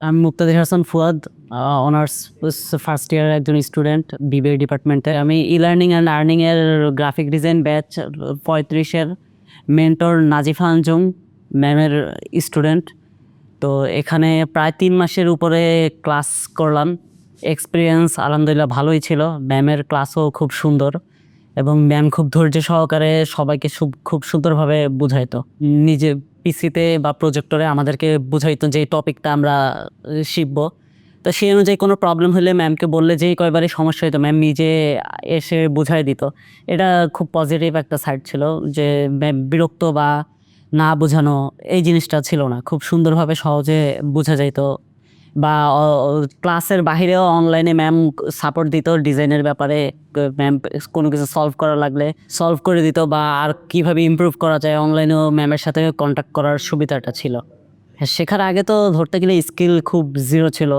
আমি Muktadir Hasan Fuad honours first year একজন student BBA ডিপার্টমেন্টে আমি ই লার্নিং অ্যান্ড আর্নিং এর গ্রাফিক ডিজাইন ব্যাচ পঁয়ত্রিশের মেন্টর নাজিফা আঞ্জুম ম্যামের স্টুডেন্ট তো এখানে প্রায় তিন মাসের উপরে ক্লাস করলাম। এক্সপিরিয়েন্স আলহামদুলিল্লাহ ভালোই ছিল। ম্যামের ক্লাসও খুব সুন্দর। এবং ম্যাম খুব ধৈর্য সহকারে সবাইকে খুব- সুন্দরভাবে বুঝাইতো। নিজে পিসিতে বা প্রজেক্টরে আমাদেরকে বুঝাইতো যে টপিকটা আমরা শিখব। তো সেই অনুযায়ী কোনো প্রবলেম হলে ম্যামকে বললে যেই কয়বারই সমস্যা হতো ম্যাম নিজে এসে বুঝাই দিত। এটা খুব পজিটিভ একটা সাইড ছিল যে ম্যাম বিরক্ত বা না বোঝানো এই জিনিসটা ছিল না। খুব সুন্দরভাবে সহজে বোঝা যাইতো বা ক্লাসের বাহিরেও অনলাইনে ম্যাম সাপোর্ট দিত ডিজাইনের ব্যাপারে ম্যাম কোনো কিছু সলভ করা লাগলে সলভ করে দিত বা আর কীভাবে ইম্প্রুভ করা যায় অনলাইনেও ম্যামের সাথে কন্ট্যাক্ট করার সুবিধাটা ছিল। হ্যাঁ, শেখার আগে তো ধরতে গেলে স্কিল খুব জিরো ছিল।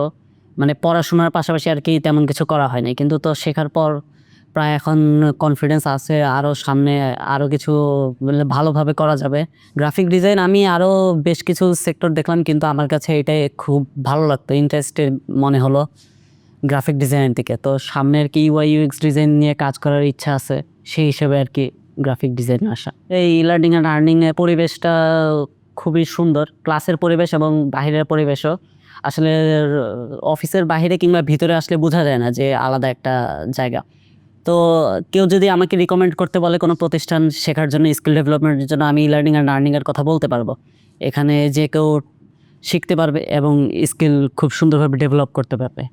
মানে পড়াশোনার পাশাপাশি আর কি তেমন কিছু করা হয়নি। কিন্তু তো শেখার পর প্রায় এখন কনফিডেন্স আছে আরও সামনে আরও কিছু ভালোভাবে করা যাবে। গ্রাফিক ডিজাইন আমি আরও বেশ কিছু সেক্টর দেখলাম, কিন্তু আমার কাছে এটাই খুব ভালো লাগতো ইন্টারেস্টেড মনে হলো গ্রাফিক ডিজাইনের দিকে তো সামনে আর কি ইউআই ইউএক্স ডিজাইন নিয়ে কাজ করার ইচ্ছা আছে, সেই হিসেবে আর কি গ্রাফিক ডিজাইন আসা। এই লার্নিং অ্যান্ড আর্নিংয়ের পরিবেশটা খুবই সুন্দর ক্লাসের পরিবেশ এবং বাহিরের পরিবেশও। আসলে, অফিসের বাইরে কিংবা ভিতরে আসলে বোঝা যায় না যে আলাদা একটা জায়গা। তো কেউ যদি আমাকে রিকমেন্ড করতে বলে কোনো প্রতিষ্ঠান শেখার জন্য স্কিল ডেভেলপমেন্টের জন্য, আমি লার্নিং আর আর্নিংয়ের কথা বলতে পারব। এখানে যে কেউ শিখতে পারবে এবং স্কিল খুব সুন্দরভাবে ডেভেলপ করতে পারবে।